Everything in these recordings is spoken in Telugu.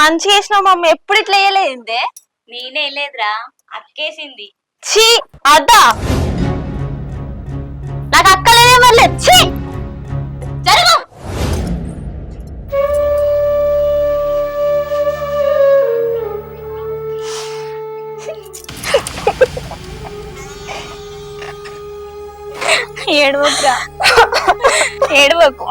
మంచి చేసినావు మమ్మీ. ఎప్పుడు ఇట్లా వేయలేదే నేనే లేదురా అక్కేసింది. ఛీ అద్దా నాకు అక్కలేదే మళ్ళీ. ఛీ. జరుగు. ఏడవకురా. ఏడవకు.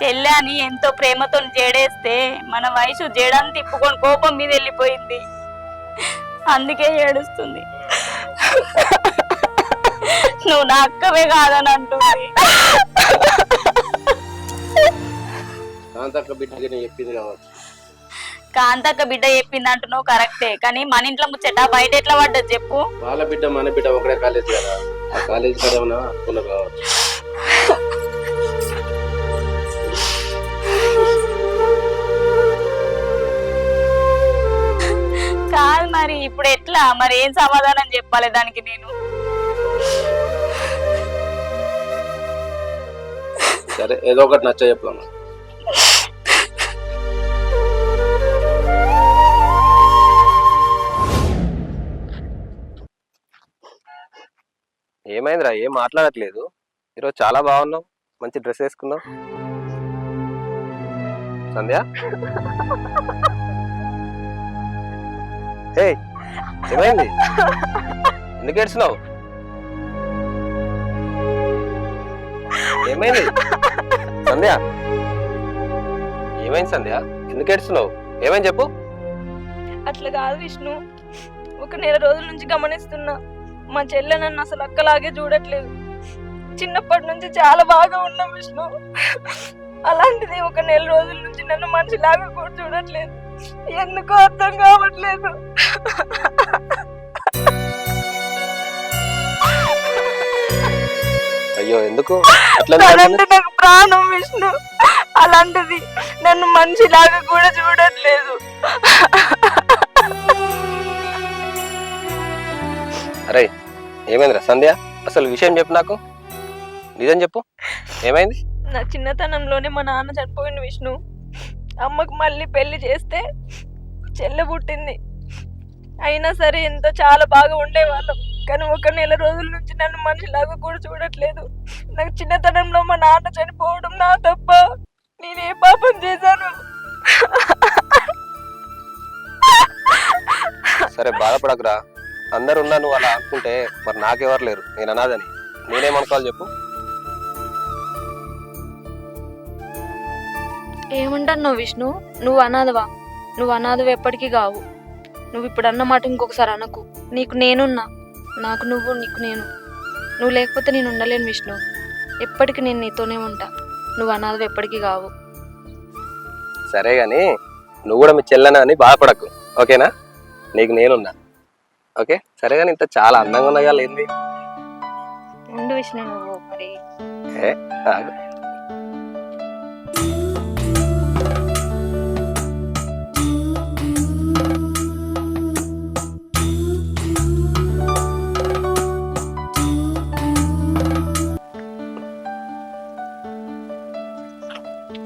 చెల్లె అని ఎంతో ప్రేమతో జేడేస్తే మన వయసు జేడాన్ని తిప్పుకొని కోపం మీద వెళ్ళిపోయింది. అందుకే ఏడుస్తుంది. నువ్వు నా అక్కవే కాదని అంటుంది. కాంతక్క బిడ్డకి నేను చెప్పింది కావచ్చు. కాంతక్క బిడ్డ చెప్పింది అంటున్నావు కరెక్టే కానీ మన ఇంట్లో ముచ్చట బయట ఎట్లా పడ్డది చెప్పు. వాళ్ళ బిడ్డ మన బిడ్డ ఒకటే కాలేజ్ కదా. ఆ కాలేజ్ కదా కావచ్చు. ఎట్లా మరి ఏం సమాధానం చెప్పాలి దానికి నేను? సరే ఏదో ఒకటి నచ్చ చెప్తాను ఏమైందిరా ఏం మాట్లాడట్లేదు? ఈరోజు చాలా బాగున్నావు మంచి డ్రెస్ వేసుకున్నావు. సంధ్య? హే ఏమైంది? ఎందుకు ఏడ్చినావు? ఏమైంది? సంధ్య? ఏమైంది సంధ్య? ఎందుకు ఏడుస్తున్నావు ఏమైంది చెప్పు. అట్లా కాదు విష్ణు. ఒక నెల రోజుల నుంచి గమనిస్తున్నా. మా చెల్లె నన్ను అసలు అక్కలాగే చూడట్లేదు. చిన్నప్పటి నుంచి చాలా బాగా ఉన్నాం విష్ణు. అలాంటిది ఒక నెల రోజుల నుంచి నన్ను మనిషిలాగా కూడా చూడట్లేదు. ఎందుకో అర్థం కావట్లేదు. అయ్యో ఎందుకు? తనంటే నాకు ప్రాణం విష్ణు. అలాంటిది నన్ను మనిషిలాగా కూడా చూడట్లేదు. అరే ఏమైందిరా సంధ్య? అసలు విషయం చెప్పు నాకు. నిజం చెప్పు. ఏమైంది? నా చిన్నతనంలోనే మా నాన్న చనిపోయింది విష్ణు. అమ్మకు మళ్ళీ పెళ్ళి చేస్తే చెల్లె పుట్టింది. అయినా సరే ఎంత చాలా బాగా ఉండేవాళ్ళం. కానీ ఒక నెల రోజుల నుంచి నన్ను మనిషిలాగా కూడా చూడట్లేదు. నాకు చిన్నతనంలో మా నాన్న చనిపోవడం నా తప్ప నేనే పాపం చేశాను. సరే బాధపడకురా. అందరు ఉన్నా నువ్వు అలా అనుకుంటే మరి నాకెవరు లేరు? నేను అనాదని నేనేమనుకోవాలి చెప్పు? ఏమంటున్నావు విష్ణు? నువ్వు అనాథవా? నువ్వు అనాథవి ఎప్పటికీ కావు. నువ్వు ఇప్పుడు అన్న మాట ఇంకొకసారి అనకు. నీకు నేనున్నా. నాకు నువ్వు నీకు నేను. నువ్వు లేకపోతే నేను ఉండలేను విష్ణు. ఎప్పటికీ నేను నీతోనే ఉంటా. నువ్వు అనాథవి ఎప్పటికీ కావు. సరే గాని నువ్వు కూడా మీ చెల్లెన అని బాధపడకు. ఓకేనా? నీకు నేనున్నా. ఓకే? సరే కానీ ఇంత చాలా అందంగా ఉన్నాయా ఏంది ఉండు విష్ణు నువ్వు మరి.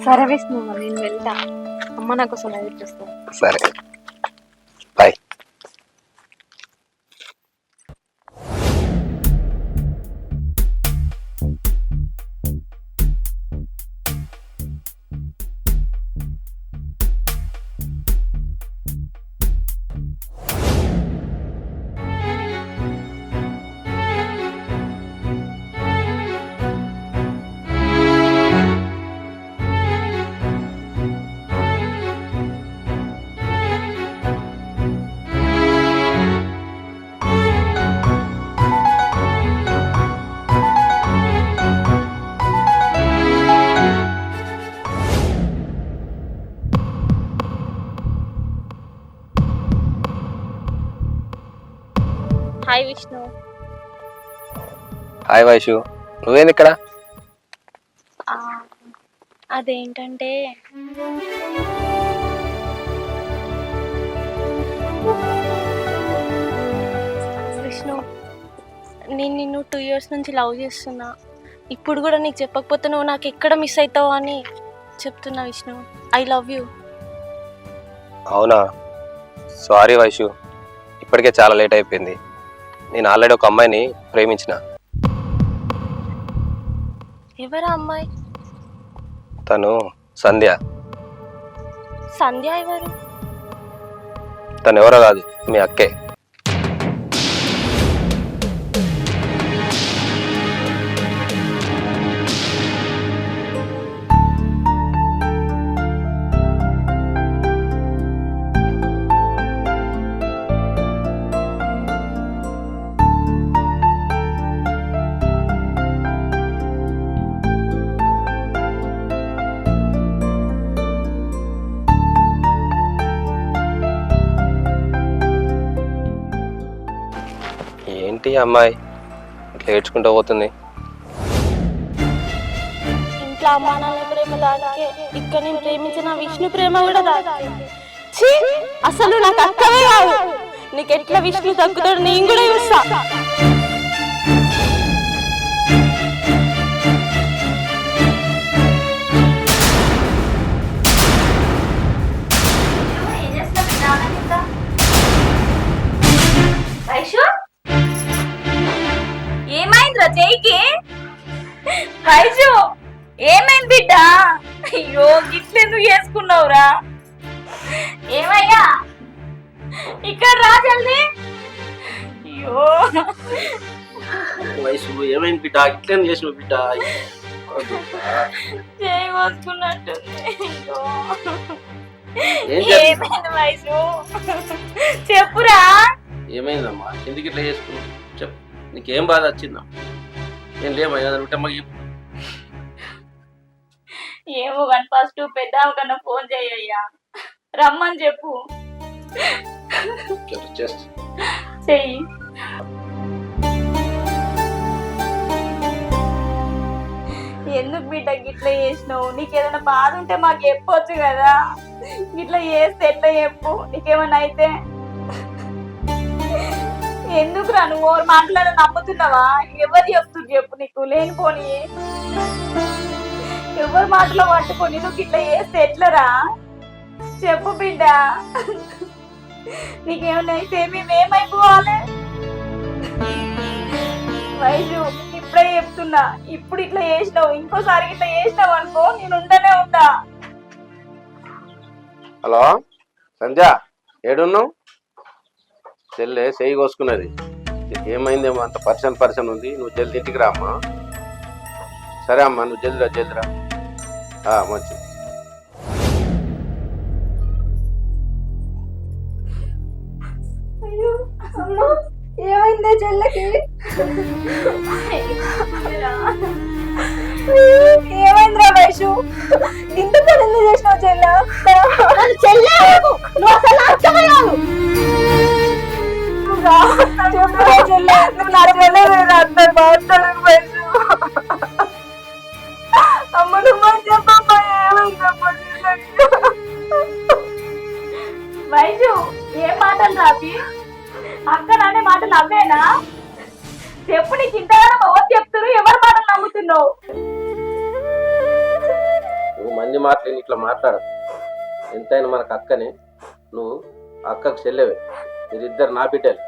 సరే విష్ణు నేను వెళ్తా. అమ్మ నాకు కోసం ఎదురు చూస్తాను సరే. హాయ్ విష్ణు హాయ్ వైషు నువ్వేంది ఇక్కడ? ఆ, అదేంటంటే విష్ణు నేను నిన్ను టూ ఇయర్స్ నుంచి లవ్ చేస్తున్నా. ఇప్పుడు కూడా నీకు చెప్పకపోతే నువ్వు నాకు ఎక్కడ మిస్ అవుతావు అని చెప్తున్నా విష్ణు ఐ లవ్ యూ అవునా? సారీ వైషు ఇప్పటికే చాలా లేట్ అయిపోయింది. నేను ఆల్రెడీ ఒక అమ్మాయిని ప్రేమించిన. ఎవరా అమ్మాయి? తను సంధ్య. సంధ్య ఎవరు? తను ఎవరో కాదు మీ అక్కే. అమ్మాయి. ఇట్లా ఏడ్చుకుంటూ పోతుంది. ఇంట్లో అమ్మా నాన్న ప్రేమ దానికే ఇక్కడ నేను ప్రేమించిన విష్ణు ప్రేమ కూడా దానికే ఛీ! అసలు నాకు అక్కవే కాదు నీకు ఎట్లా విష్ణు తగ్గుతాడు నేను కూడా చూస్తా. వైషు ఏమైంది బిడ్డ? అయ్యో గిట్లెందుకు చేసుకున్నావురా ఏమయ్యా? ఇక్కడ రా జల్దీ. అయ్యో. వయసు ఏమైంది బిడ్డ? ఇట్లేం చేసిన బిడ్డ? చేయి జరిగింది? ఏమైంది వయసు? చెప్పురా. ఏమైందమ్మా? ఎందుకు ఇట్లా చేసుకున్నావు? చెప్పు. నీకేం బాధ వచ్చిందా? ఏం లేమా ఏదైనా ఉంటే మాకు చెప్పు. ఏమో కానీ ఫస్ట్ పెద్ద కన్నా ఫోన్ చేయయ్యా రమ్మని చెప్పు. చెయ్యి. ఎందుకు బిడ్డ గిట్లా చేసినావు? నీకు ఏదైనా బాధ ఉంటే మాకు చెప్పొచ్చు కదా. గిట్లా చేస్తే ఎట్లా చెప్పు? నీకేమైనా అయితే. ఎందుకు రా నువ్వు? మాట్లాడ నమ్ముతున్నావా? ఎవరు చెప్తున్నారు చెప్పు నీకు? లేనిపోని. ఎవరి మాటలో పట్టుకొని నువ్వు ఇట్లా చేస్తే ఎట్లరా? చెప్పు బిడ్డ. నీకేమైనా అయితే మేమేమైపోవాలి వైజు ఇప్పుడే చెప్తున్నా. ఇప్పుడు ఇట్లా చేసినావు ఇంకోసారి ఇట్లా చేసినావు అనుకో నేను ఉండనే ఉంటా. హలో? సంధ్య ఏడున్నావు? చెల్లె చేయి కోసుకున్నది. ఏమైందేమో అంత పర్సన్ పర్సన్ ఉంది. నువ్వు జల్ది ఇంటికి రామ్మా. సరే అమ్మా నువ్వు జల్దిరా జల్దిరా మంచిది. ఏమైందే చెల్లెకి? ఏమైందిరా వైషు ఇంత ఎందుకు చేసినావు చెల్ల? చెప్పురా చెల్లె. నువ్వు నా చెల్లె మీరు అందరు మాట్లాడరు వైషు అమ్మ నువ్వు చెల్లెకి వైజు ఏం మాటలు రాపి అక్క నానే మాటలు అవ్వేనా చెప్పు నీకు ఇంతగానో ఎవరు చెప్తున్నారు ఎవరి మాటలు నమ్ముతున్నావు? నువ్వు మంది మాటలు ఇట్లా మాట్లాడ ఎంతైనా మనకు అక్కనే నువ్వు అక్కకు చెల్లెవే. మీరిద్దరు నా బిడ్డలు.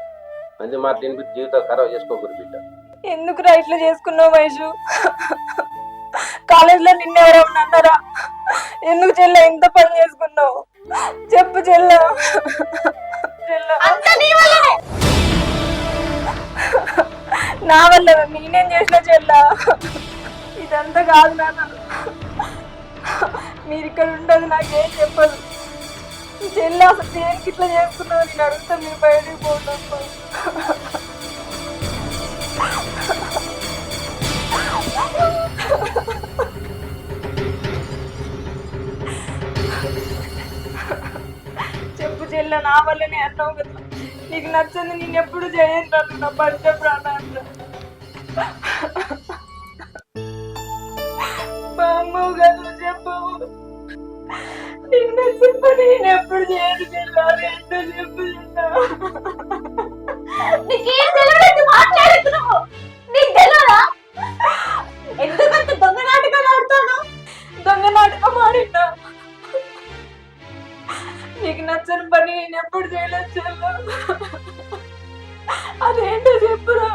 మంది మాటలు విని జీవితం ఖరాబ్ చేసుకోకూడదు బిడ్డ. ఎందుకురా ఇట్లా చేసుకున్నావు వైషు కాలేజ్లో నిన్నెవరన్నా అన్నారా ఎందుకు చెల్లె? ఎంత పని చేసుకున్నావు. చెప్పు చెల్ల. నా వల్ల నేనేం చేసిన చెల్ల? ఇదంతా కాదు నాన్న. మీరు ఇక్కడ ఉండదు నాకేం చెప్పదు. చెల్ల అసలు దేనికి ఇట్లా చేసుకున్నావు నేను అడుగుతా మీరు బయటికి పోతాం చెప్పు చెల్ల నా వల్లనే అన్నావు కదా. నీకు నచ్చింది నేను ఎప్పుడు చేయను నన్ను నా పంచ ప్రాణాలు మా అమ్మవు కదా చెప్పవు. నిన్న చెప్పు నేను ఎప్పుడు చేయను చెల్లా ఏంటో చెప్పు చెల్లా. నీకేం తెలియదు మాట్లాడుతున్నావు. నీకు తెలియదా ఎందుకంత దొంగ నాటకాలు ఆడుతాను? దొంగ నాటకం ఆడినా నచ్చని పని నేను ఎప్పుడు చేయలేదు చెల్లా. అదేంటో చెప్పురా.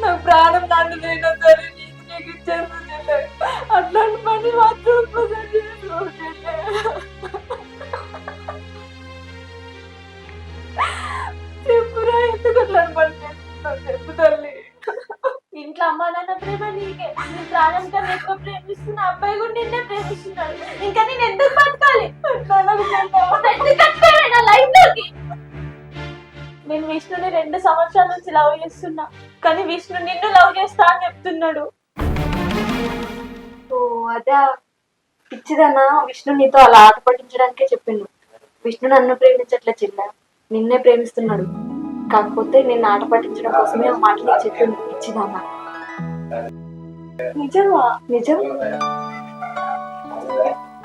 నాకు ప్రాణం నాన్నదైనా సరే నీకు నీకు ఇచ్చేస్తా చెల్లె. అట్లాంటి పని మాత్రం ఒక్కసారి చేసుకో చెల్లె. చెప్పురా ఎందుకు అట్లాంటి పని చేస్తున్నావు చెప్పుతారు ఇంట్లో అమ్మా నాన్న ప్రేమ నీకే. నేను ప్రాణం కన్నా ఎక్కువ ప్రేమిస్తున్న అబ్బాయి కూడా నిన్నే ప్రేమిస్తున్నాడు. ఇంకా నేను ఎందుకు బతకాలి? నా లైఫ్లోకి నేను విష్ణుని రెండు సంవత్సరాల నుంచి లవ్ చేస్తున్నా. కానీ విష్ణు నిన్ను లవ్ చేస్తా అని చెప్తున్నాడు. ఓ అదే. పిచ్చిదన్నా విష్ణు నీతో అలా ఆట పట్టించడానికే చెప్పిండు. విష్ణు నన్ను ప్రేమించట్లే చిన్న. నిన్నే ప్రేమిస్తున్నాడు. కాకపోతే నేను ఆట పట్టించడం కోసమే ఆ మాటలు చెప్పిండు పిచ్చిదన్నా. నిజమా? నిజం?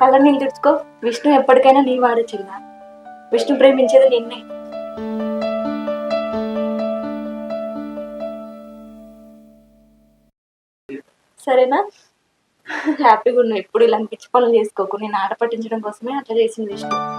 కళ్ళ నీళ్ళు తుడుచుకో విష్ణు ఎప్పటికైనా నీ వాడే చెల్ల. విష్ణు ప్రేమించేది నిన్నే. సరేనా? హ్యాపీగా ఉన్నా ఎప్పుడు ఇలాంటి పిచ్చి పనులు చేసుకోకు. నేను ఆట పట్టించడం కోసమే అట్లా చేసింది విష్ణు.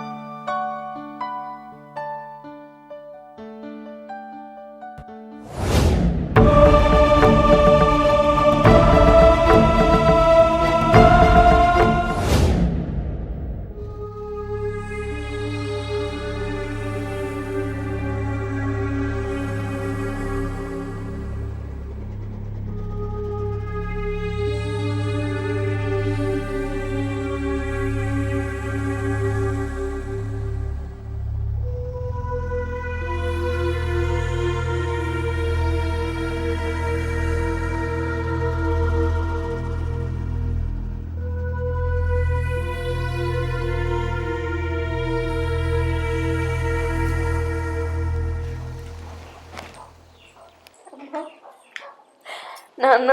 నాన్న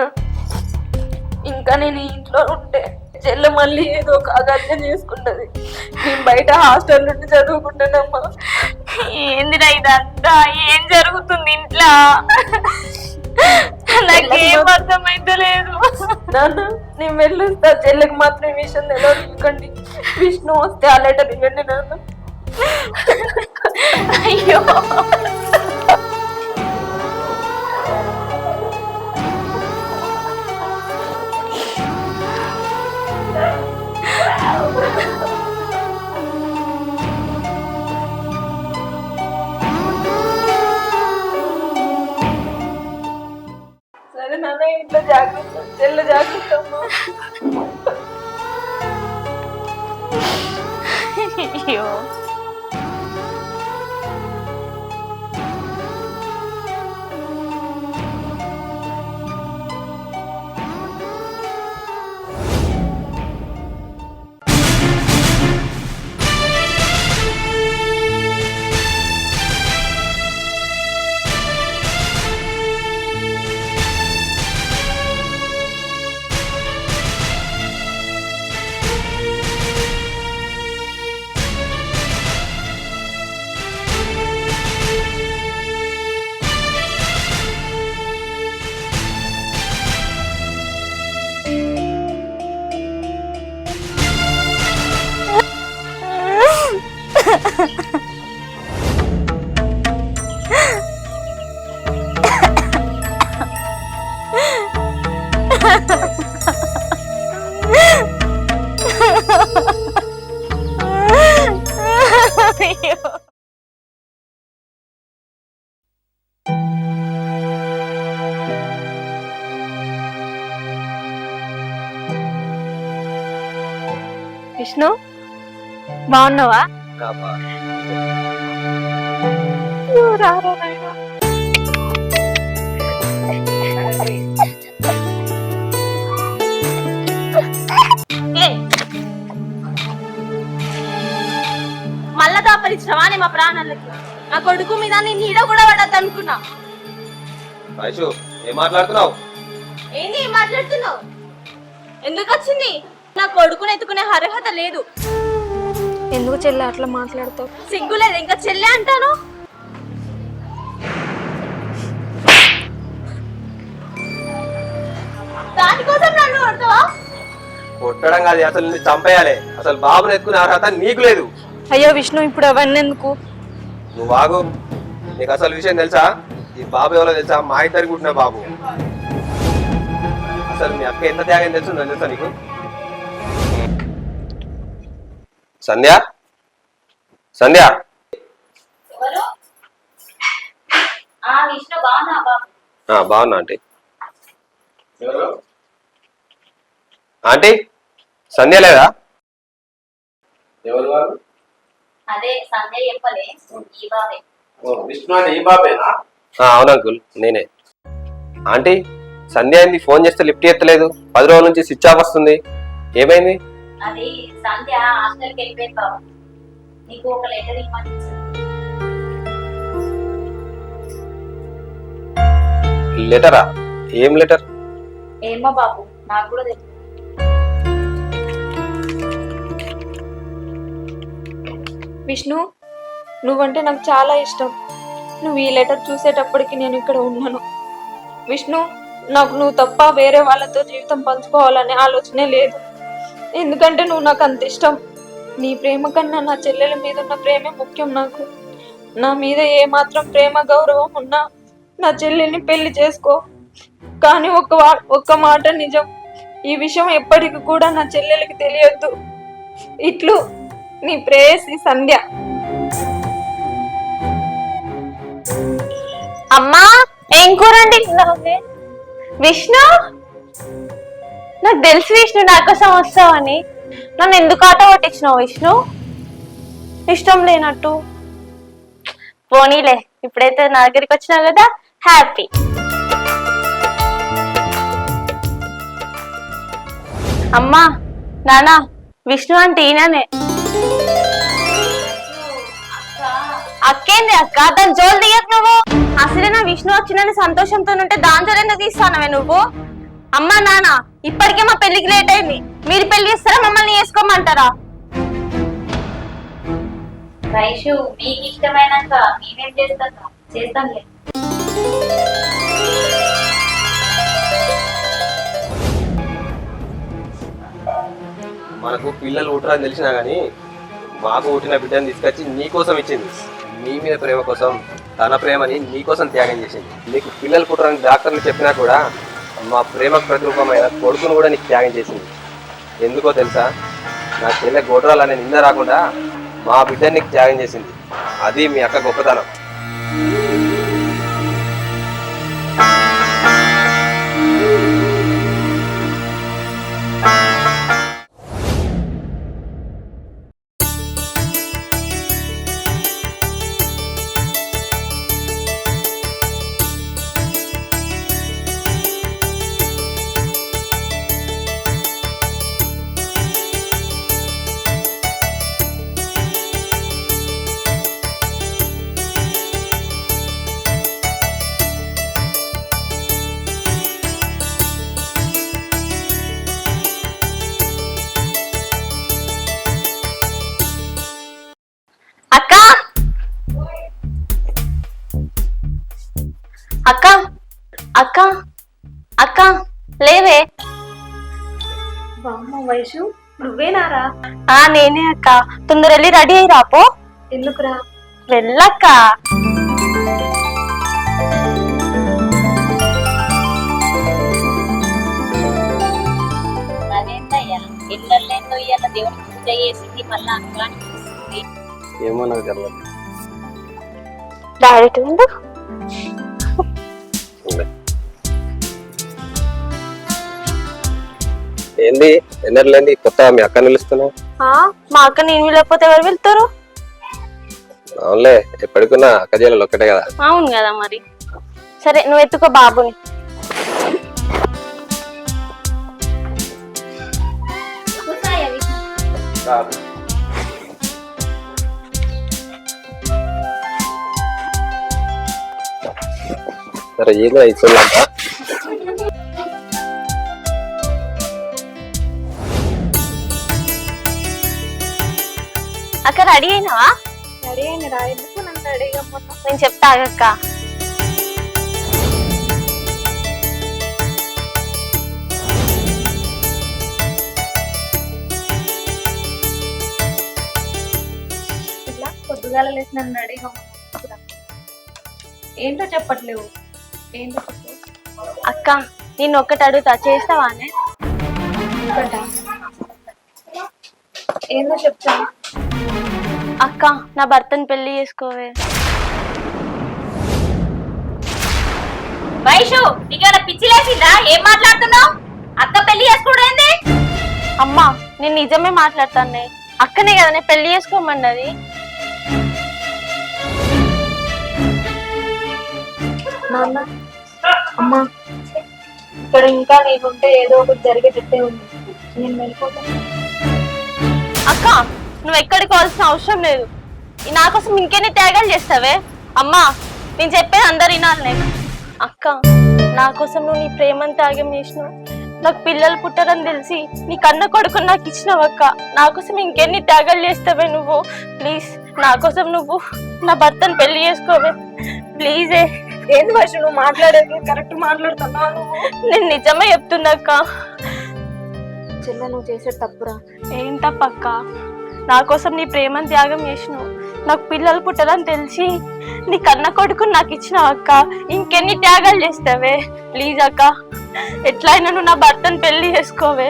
ఇంకా నేను ఇంట్లో ఉంటే చెల్లె మళ్ళీ ఏదో ఒక అగత్యం చేసుకుంటది. నేను బయట హాస్టల్ నుండి చదువుకుంటానమ్మా. ఏందిరా ఇదంతా ఏం జరుగుతుంది ఇంట్లో? నాకేం అర్థమైతలేదు నాన్న నేను వెళ్ళొస్తా. చెల్లెకి మాత్రం ఈ విషయం తెలియదు ఇవ్వకండి విష్ణు వస్తే ఆ లెటర్ ఇవ్వండి నాన్న. అయ్యో. విష్ణు బాగున్నావా. మళ్ళా దాపరిచ్చినవా నీ మా ప్రాణాలకి? నా కొడుకు మీద నీ నీడ కూడా పడద్దు అనుకున్నా. ఏం మాట్లాడుతున్నావు? ఏంది ఏం మాట్లాడుతున్నావు? ఎందుకు వచ్చింది? నా కొడుకుని ఎత్తుకునే అర్హత లేదు. ఎందుకు చెల్లె అట్లా మాట్లాడతావు? సిగ్గు లేదు ఇంకా చెల్లె అంటాను? దానికోసం నన్ను కొడతావా? కొట్టడం కాదు అసలు నిన్ను చంపేయాలి. అసలు బాబుని ఎత్తుకునే అర్హత నీకు లేదు. అయ్యో విష్ణు ఇప్పుడు అవన్నీ ఎందుకు? నువ్వు బాగు నీకు అసలు విషయం తెలుసా? ఈ బాబు ఎవరో తెలుసా? మా ఇద్దరికి పుట్టిన బాబు. అసలు మీ అక్క ఎంత త్యాగం తెలుసు? తెలుసా నీకు? సంధ్య? సంధ్య? ఎవరు? ఆ విష్ణు బాగున్నా ఆంటీ. ఆంటీ సంధ్య లేదా? అవును అంకుల్ నేనే. ఆంటీ సంధ్య అయింది ఫోన్ చేస్తే లిఫ్ట్ ఎత్తలేదు? పది రోజుల నుంచి స్విచ్ ఆఫ్ వస్తుంది. ఏమైంది? అది సంధ్య హాస్టల్కి వెళ్ళిపోయింది బాబు. నీకు ఒక లెటర్ ఇవ్వమని లెటరా? ఏం లెటర్? ఏమో బాబు నాకు కూడా తెలియదు విష్ణు నువ్వంటే నాకు చాలా ఇష్టం. నువ్వు ఈ లెటర్ చూసేటప్పటికి నేను ఇక్కడ ఉన్నాను. విష్ణు నాకు నువ్వు తప్ప వేరే వాళ్ళతో జీవితం పంచుకోవాలనే ఆలోచనే లేదు. ఎందుకంటే నువ్వు నాకు అంత ఇష్టం. నీ ప్రేమ కన్నా నా చెల్లెల మీద ఉన్న ప్రేమే ముఖ్యం నాకు. నా మీద ఏ మాత్రం ప్రేమ గౌరవం ఉన్నా నా చెల్లెల్ని పెళ్ళి చేసుకో. కానీ ఒక వా- ఒక్క మాట నిజం. ఈ విషయం ఎప్పటికి కూడా నా చెల్లెలకి తెలియొద్దు. ఇట్లు నీ ప్రేయసి సంధ్య. అమ్మా ఏం కూరండి విష్ణు? నాకు తెలుసు విష్ణు నా కోసం వస్తావని నన్ను ఎందుకు ఆట పట్టించినావు విష్ణు? ఇష్టం లేనట్టు. పోనీలే ఇప్పుడైతే నా దగ్గరికి వచ్చినావు కదా హ్యాపీ. అమ్మా నానా విష్ణు అంటే ఈయననే. అక్కేంది అక్క? దాని జోలు దిగకు నువ్వు? అసలే నా విష్ణు వచ్చిందని సంతోషంతో ఉంటే దాని జోలు ఎందుకు తీస్తానవే నువ్వు? అమ్మా నాన్న ఇప్పటికే మా పెళ్ళికి లేట్ అయింది. మీరు పెళ్ళి చేస్తారా? మమ్మల్ని చేసుకోమంటారా? వైషు మీకు ఇష్టమైనాక మేమేం చేస్తాం? చేస్తాంలే మనకు పిల్లలు పుట్టరని తెలిసినా కానీ మాకు పుట్టిన బిడ్డని తీసుకొచ్చి నీకోసం ఇచ్చింది. నీ మీద ప్రేమ కోసం తన ప్రేమని నీకోసం త్యాగం చేసింది. నీకు పిల్లలు పుట్టరని డాక్టర్లు చెప్పినా కూడా మా ప్రేమ ప్రతిరూపమైన కొడుకును కూడా నీకు త్యాగం చేసింది. ఎందుకో తెలుసా? నా చెల్లె గోడ్రాలు అనే నింద రాకుండా మా బిడ్డని నీకు త్యాగం చేసింది. అది మీ అక్క గొప్పతనం. అక్క అక్క అక్క లేవే. బామ్మ వయసు నువ్వేనారా? ఆ నేనే అక్క. తొందర వెళ్ళి రెడీ అయ్యి రాపో ఎందుకురా? వెళ్ళక్క. ఇయ్యాల దేవుడికి పూజ చేసింది మళ్ళీ ఏమో నాకు తెలియదు డైరెక్ట్ ఏంది? ఎన్నర్లేంది కొత్త మీ అక్క నిలుస్తున్నావు మా అక్క నేను లేకపోతే ఎవరు వెళ్తారు అవునులే ఎప్పటికున్నా అక్క జైలు ఒక్కటే కదా. అవును కదా మరి. సరే నువ్వు ఎత్తుకో బాబుని. సరే ఏదో అయితే అక్క రెడీ అయినావా? రెడీ అయిన రా. ఎందుకు నన్ను రెడీగా మొత్తం నేను చెప్తా అక్క. ఇట్లా పొద్దుగాల లేసి నన్ను రెడీగా ఏంటో చెప్పట్లేవు. ఏంటో చెప్పు. అక్క నేను ఒక్కటి అడుగుతా. చేస్తావానే? ఏందో చెప్తా అక్క నా భర్తను పెళ్ళి చేసుకోవే. వైషు నీకేమైనా పిచ్చి లేచిందా? ఏం మాట్లాడుతున్నావు? అక్క పెళ్ళి చేసుకోవడం ఏంది? అమ్మా నేను నిజమే మాట్లాడతానే అక్కనే కదనే పెళ్ళి చేసుకోమన్నది. నాన్న అమ్మా ఇక్కడ ఇంకా నీకుంటే ఏదో ఒకటి జరిగేటట్టే ఉంది. నేను వెళ్ళిపోతాను. అక్క నువ్వు ఎక్కడికి పోవాల్సిన అవసరం లేదు. నా కోసం ఇంకెన్ని త్యాగాలు చేస్తావే? అమ్మా నేను చెప్పేది అందరు వినాలనే అక్క నా కోసం నువ్వు నీ ప్రేమను త్యాగం చేసినావు. నాకు పిల్లలు పుట్టారని తెలిసి నీ కన్న కొడుకు నాకు ఇచ్చినావు అక్క. నా కోసం ఇంకెన్ని త్యాగాలు చేస్తావే నువ్వు? ప్లీజ్ నా కోసం నువ్వు నా భర్తను పెళ్ళి చేసుకోవే. ప్లీజే. ఏంది భాష నువ్వు మాట్లాడేది కరెక్ట్ మాట్లాడుతున్నావు నేను నిజమే చెప్తున్నా అక్క. చెల్లె నువ్వు చేసే తప్పురా. ఏం తప్పక్క నా కోసం నీ ప్రేమను త్యాగం చేసినావు. నాకు పిల్లలు పుట్టారని తెలిసి నీ కన్న కొడుకు నాకు ఇచ్చినావు అక్క. ఇంకెన్ని త్యాగాలు చేస్తావే? ప్లీజ్ అక్క. ఎట్లయినా నువ్వు నా భర్తను పెళ్ళి చేసుకోవే.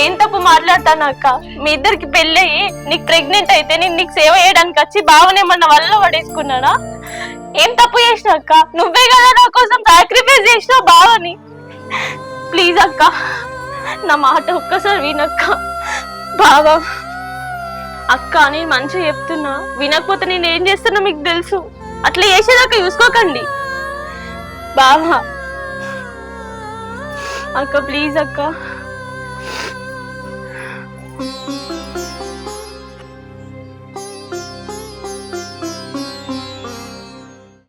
ఏం తప్పు మాట్లాడతాను అక్క? మీ ఇద్దరికి పెళ్ళి అయ్యి నీకు ప్రెగ్నెంట్ అయితే నేను నీకు సేవ చేయడానికి వచ్చి బావనేమన్నా వల్ల పడేసుకున్నానా? ఏం తప్పు చేసినా అక్క? నువ్వే కదా నా కోసం సాక్రిఫైస్ చేసినావు బావని. ప్లీజ్ అక్క. నా మాట ఒక్కసారి వినక్క. బాబా అక్క నేను మంచిగా చెప్తున్నా. వినకపోతే నేను ఏం చేస్తున్నా మీకు తెలుసు. అట్లా చేసేదాకా చూసుకోకండి. బాబా అక్క ప్లీజ్ అక్క.